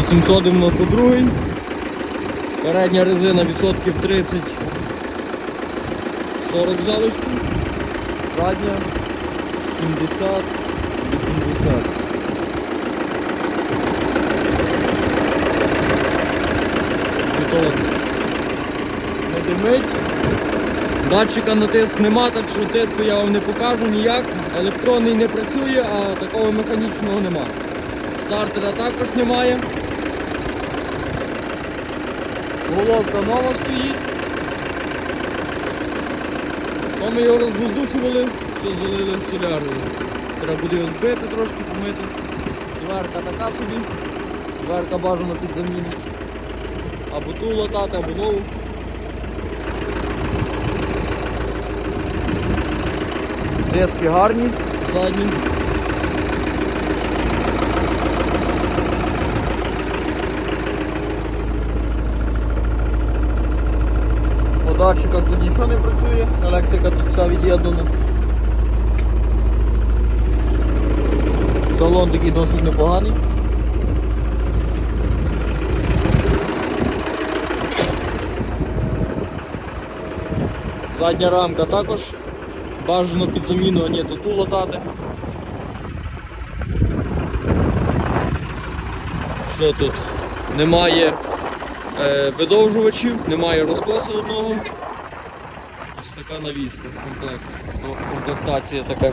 892. Передня резина відсотків 30. 40 залишку. Задня 70, 80. Бетон. Не димить. Датчика на тиск нема, так що тиску я вам не покажу ніяк. Електронний не працює, а такого механічного нема. Стартера також немає. Головка нова стоїть. То ми його розвоздушували, все залили солярою. Треба буде його збити, трошки помити. Дверка така собі. Дверка бажано під заміну. Або ту латати, або нову. Диски гарні, задні. По датчиках тут нічого не працює, електрика тут вся від'єднана. Салон такий досить непоганий. Задня рамка також бажано під заміну, а ні, то ту латати. Що тут? Немає видовжувачів, немає розкосу одного. Ось така навіска, комплект. Комплектація така.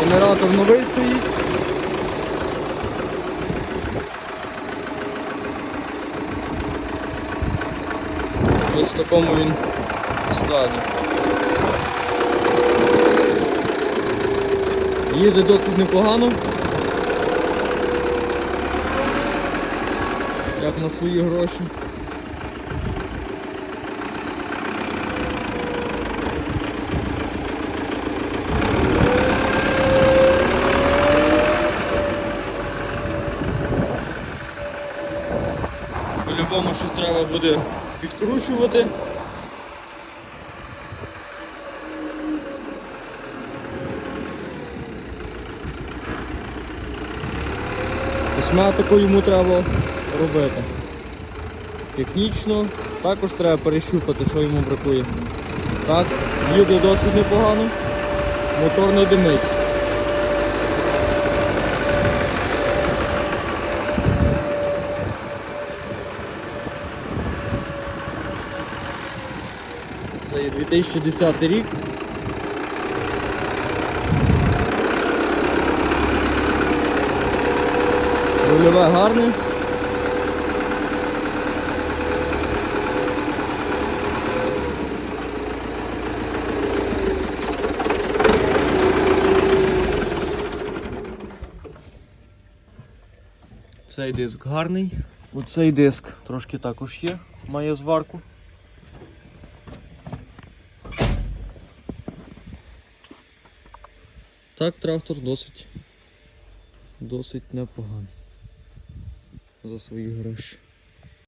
Генератор новий стоїть. Ось в такому він стані. Їде досить непогано. Як на свої гроші. По-любому щось треба буде підкручувати. Косметику йому треба робити. Технічно також треба перещупати, що йому бракує. Так, їде досить непогано, мотор не димить. Це є 2010 рік. Рульове гарне. Цей диск гарний. Оцей диск трошки також є, має зварку. Так, трактор досить, досить непоганий за свої гроші.